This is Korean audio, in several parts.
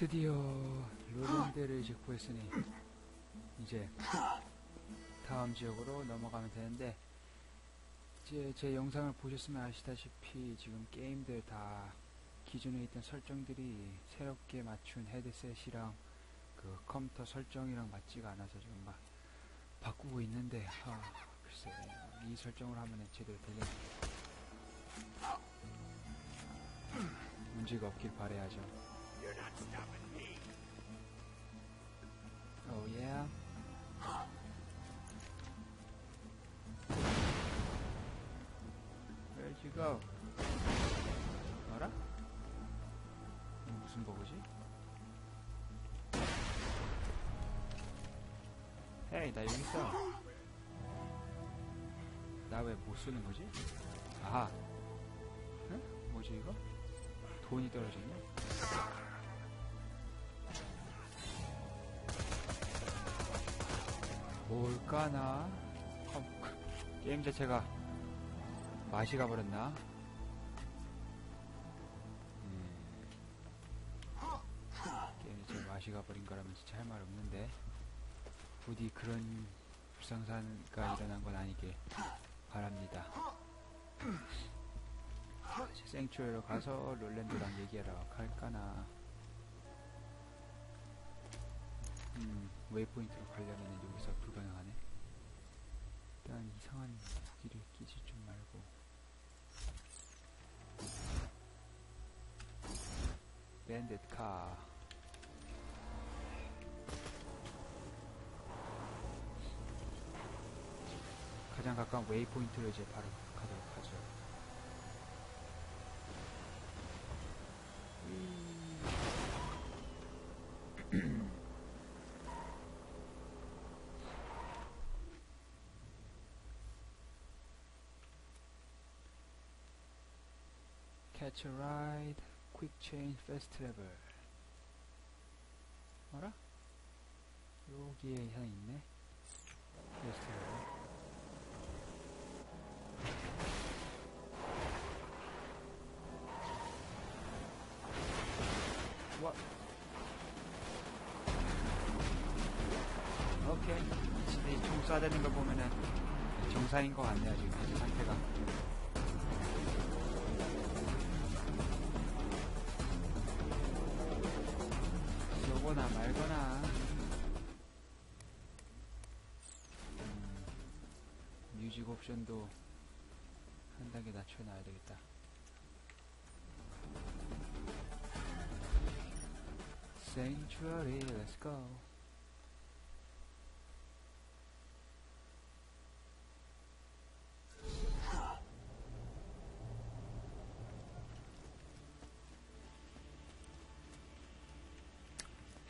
드디어 로랜드를 이제 구했으니 이제 다음 지역으로 넘어가면 되는데 이제 제 영상을 보셨으면 아시다시피 지금 게임들 다 기존에 있던 설정들이 새롭게 맞춘 헤드셋이랑 그 컴퓨터 설정이랑 맞지가 않아서 지금 막 바꾸고 있는데 아 글쎄 이 설정을 하면 제대로 되려 문제가 없길 바래야죠. You're not stopping me. Oh yeah. Where'd you go? 알아? 무슨 버그지? 헤이 나 여기 있어. 나 왜 못 쓰는 거지? 아하. 응? 뭐지 이거? 돈이 떨어졌냐? 뭘까나? 컴- 게임 자체가 맛이 가버렸나? 음, 게임 자체가 맛이 가버린 거라면 진짜 할 말 없는데 부디 그런 불상사가 일어난 건 아니길 바랍니다. 이제 생츄어리로 가서 롤랜드랑 얘기하러 갈까나? 웨이포인트로 가려면 여기서 불가능하네. 일단 이상한 무기를 끼지 좀 말고. 밴딧 카. 가장 가까운 웨이포인트로 이제 바로 가도록 하죠. Catch a ride, quick change, fast travel. 알아? 여기에 하나 있네. fast travel. 와. 오케이. 이총 쏴대는 걸 보면은 정상인 것 같네요, 지금 상태가. 거나 뮤직 옵션도 한 단계 낮춰놔야 되겠다. Sanctuary, let's go.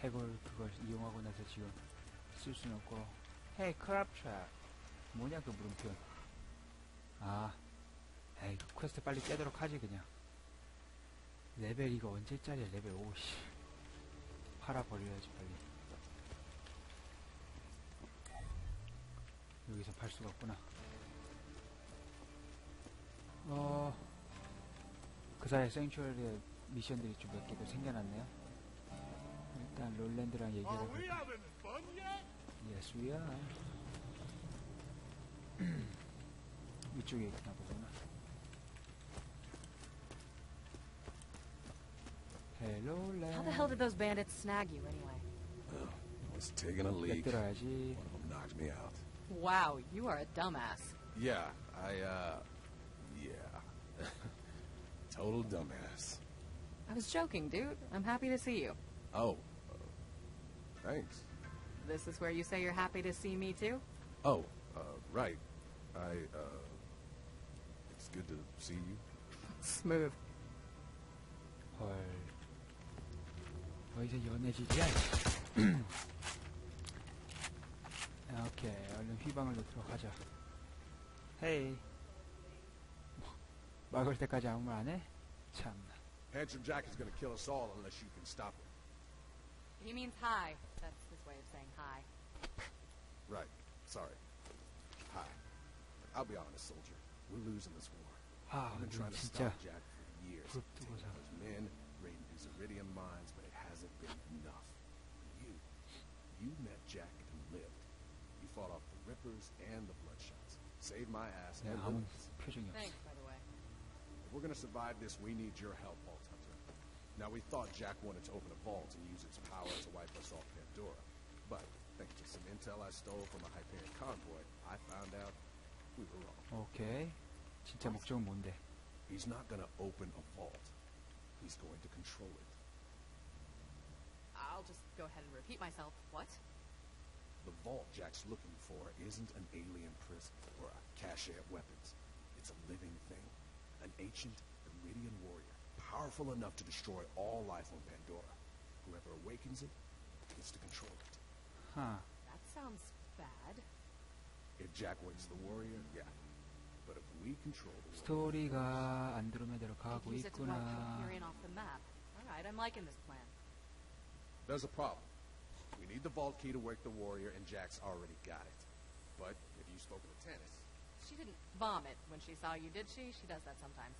해골 그걸 이용하고 나서 지금 쓸 수는 없고. 헤이 크랍트랩 뭐냐 그 물음표. 아 에이 그 퀘스트 빨리 깨도록 하지 그냥. 레벨 이거 언제짜리야 레벨 5씨. 팔아버려야지 빨리. 여기서 팔 수가 없구나. 어... 그 사이에 생츄얼의 미션들이 좀 몇 개도 생겨났네요 일단 롤랜드랑 얘기를 Are 해볼까 we having fun yet? Yes, we are. 이쪽에 있나 보구나. 헬로 How the hell 랜. did those bandits snag you anyway? I was taking a leak. One 엿들어야지. of them knocked me out. Wow, you are a dumbass. Yeah, I, uh, yeah. Total dumbass. I was joking, dude. I'm happy to see you. Oh, uh, thanks. This is where you say you're happy to see me too? Oh, uh, right. I, uh, it's good to see you. Smooth. 헐. 어디서 연애지지야? 오케이, 얼른 휘방을 넣도록 하자. 헤이. 막을 때까지 아무 말 안 해? 참나. Handsome Jack is gonna kill us all unless you can stop him. He means hi. That's his way of saying hi. Right. Sorry. Hi. I'll be honest, soldier. We're losing this war. Ah, I've been trying to stop Jack for years. Taking those men, raiding these iridium mines, but it hasn't been enough. You, you met Jack and lived. You fought off the Rippers and the Bloodshots. Saved my ass yeah, and I'm Thanks, by the way. If we're gonna survive this, we need your help, Walter. Now, we thought Jack wanted to open a vault and use its power to wipe us off Pandora. But, thanks to some intel I stole from a Hyperion convoy, I found out we were wrong. 오케이. 진짜 목적은 뭔데? He's not gonna open a vault. He's going to control it. I'll just go ahead and repeat myself. What? The vault Jack's looking for isn't an alien prison or a cache of weapons. It's a living thing. An ancient Iridian warrior, powerful enough to destroy all life on Pandora. Whoever awakens it gets to control it. 하. That sounds bad. If Jack wakes the warrior, yeah. But if we control the warrior, 스토리가 안드로메다로 가고 Use it to wipe 있구나. Hyperion off the map. All right, I'm liking this plan. there's a problem. We need the vault key to wake the warrior, and Jack's already got it. But if you've spoken to Tannis, She didn't vomit when she saw you, did she? She does that sometimes.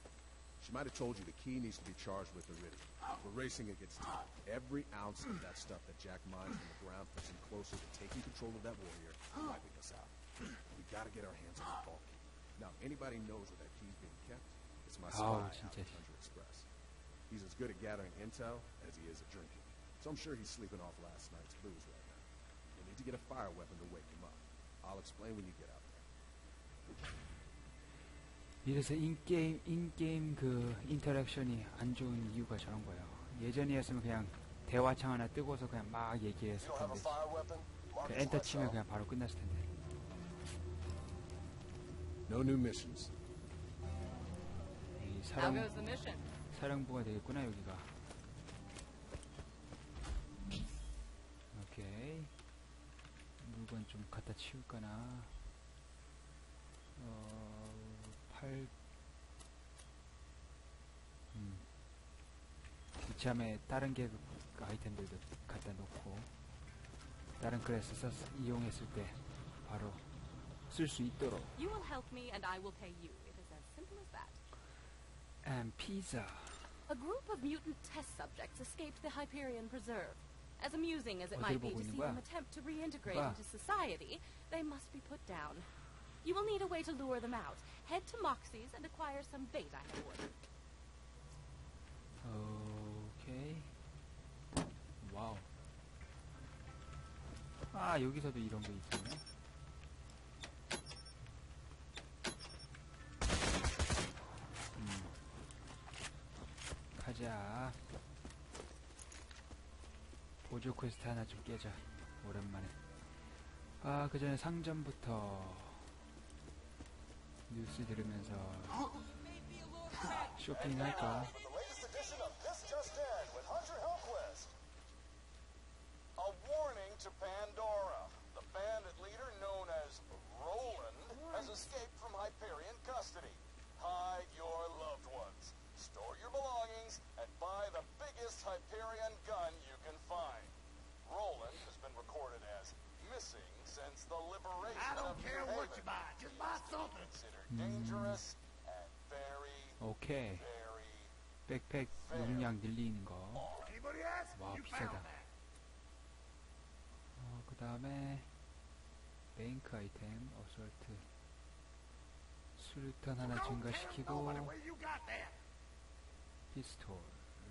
She might have told you the key needs to be charged with the Iridium. We're racing against time. Every ounce of that stuff that Jack mines from the ground puts him closer to taking control of that warrior and wiping us out. We gotta get our hands on the vault key. Now, anybody knows where that key's being kept? It's my Oh, spy out 진짜. at Express. He's as good at gathering intel as he is at drinking. So I'm sure he's sleeping off last night's booze right now. You'll need to get a fire weapon to wake him up. I'll explain when you get out there. 이래서 인게임, 인게임 그 인터랙션이 안 좋은 이유가 저런 거예요. 예전이었으면 그냥 대화창 하나 뜨고서 그냥 막 얘기했을 텐데. 그 엔터 치면 그냥 바로 끝났을 텐데. No new missions. 이 사령? 사령부가 되겠구나, 여기가. 오케이. 물건 좀 갖다 치울까나. 어, 팔, 음. 이참에 다른 계급 아이템들도 갖다 놓고, 다른 클래스 써, 이용했을 때 바로 쓸 수 있도록. You will help me, and I will pay you. It is as simple as that. And pizza. A group of mutant test subjects escaped the Hyperion Preserve. As amusing as it 어디를 might be 보고 to 있는 see 거야? them attempt to reintegrate 봐. into society, they must be put down. You will need a way to lure them out. Head to Moxie's and acquire some bait I have ordered. 오케이. 와우. 아, 여기서도 이런 거 있었네. 음. 가자. 보조 퀘스트 하나 좀 깨자. 오랜만에. 아, 그 전에 상점부터 뉴스 들으면서 쇼핑할까? The latest edition of This Just In with Hunter Hellquist. A warning to Pandora. The bandit leader known as Roland has escaped from Hyperion custody. Hide your loved ones, store your belongings, and buy the biggest Hyperion gun you can find. Roland has been recorded as missing since the liberation I don't of care New what you buy, just buy something. Considered dangerous and very, 오케이. very 백팩 용량 늘리는 거. Anybody else? Wow, you 비싸다. found that. 어, 그 다음에 뱅크 아이템, 어설트. 수류탄 하나 Don't tell 증가시키고 nobody where you got that. 피스톨,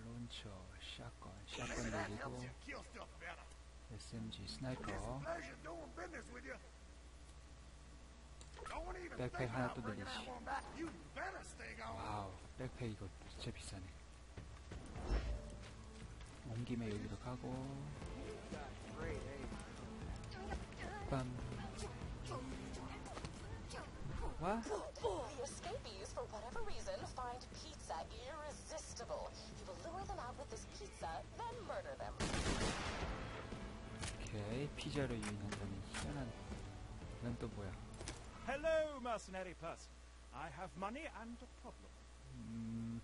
론처, 샷건, 샷건 that 늘리고 helps you kill stuff better. SMG, It's a 스나이퍼. pleasure doing business with you. Don't even Backpack think 하나 about 또 bringing 늘리지. that one back. You better stay gone. 와우, 백팩 이거 진짜 비싸네. 온 김에 여기로 가고. 빰. 와? The escapees, for whatever reason, find pizza irresistible. You will lure them out with this pizza, then murder them. 오케이, 피자로 유인한다는 희한한. 이건 또 뭐야? Hello, mercenary person. I have money and a problem. 음,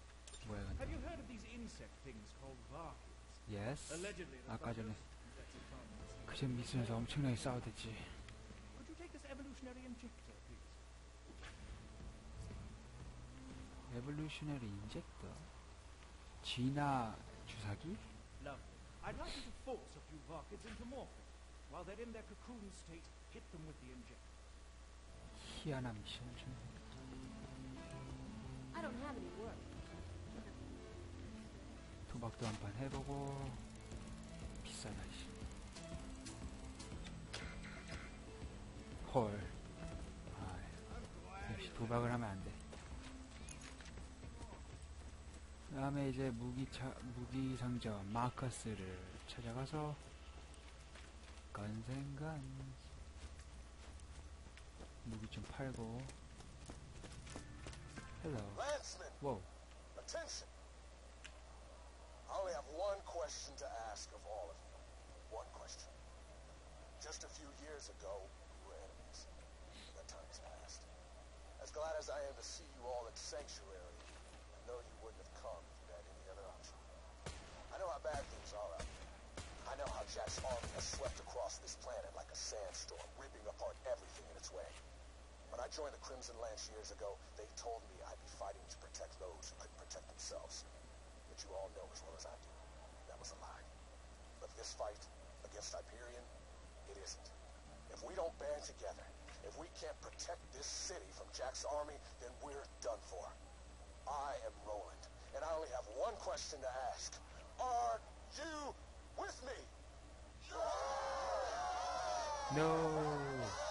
뭐야 이건 Have 또. you heard of these insect things called varkins? Yes. Allegedly, the 아까 전에 that's a farmer's. 그점 있으면서 엄청나게 싸우댔지. Could you take this evolutionary injector, please? 레볼루셔너리 인젝터. 진화 주사기? Lovely. I'd like you to force a few varkids into morphine. While they're in their cocoon state, hit them with the injector. 희한한 미션을 주네. I don't have any work. 도박도 한 판 해보고 비싸다 씨. 헐. 아, 역시 도박을 하면 안 돼. 다음에 이제 무기 차, 무기 상점 마커스를 찾아가서 건생건 무기 좀 팔고 헬로 와우 attention. I only have one question to ask of all of you. One question. Just a few years ago, we were enemies. That time has passed. As glad as I am to see you all at Sanctuary, know you wouldn't have come if you had any other option. I know how bad things are out there. I know how Jack's army has swept across this planet like a sandstorm, ripping apart everything in its way. When I joined the Crimson Lance years ago, they told me I'd be fighting to protect those who couldn't protect themselves. But you all know as well as I do, that was a lie. But this fight against Hyperion, it isn't. If we don't band together, if we can't protect this city from Jack's army, then we're done for. I am Roland, and I only have one question to ask. Are you with me? No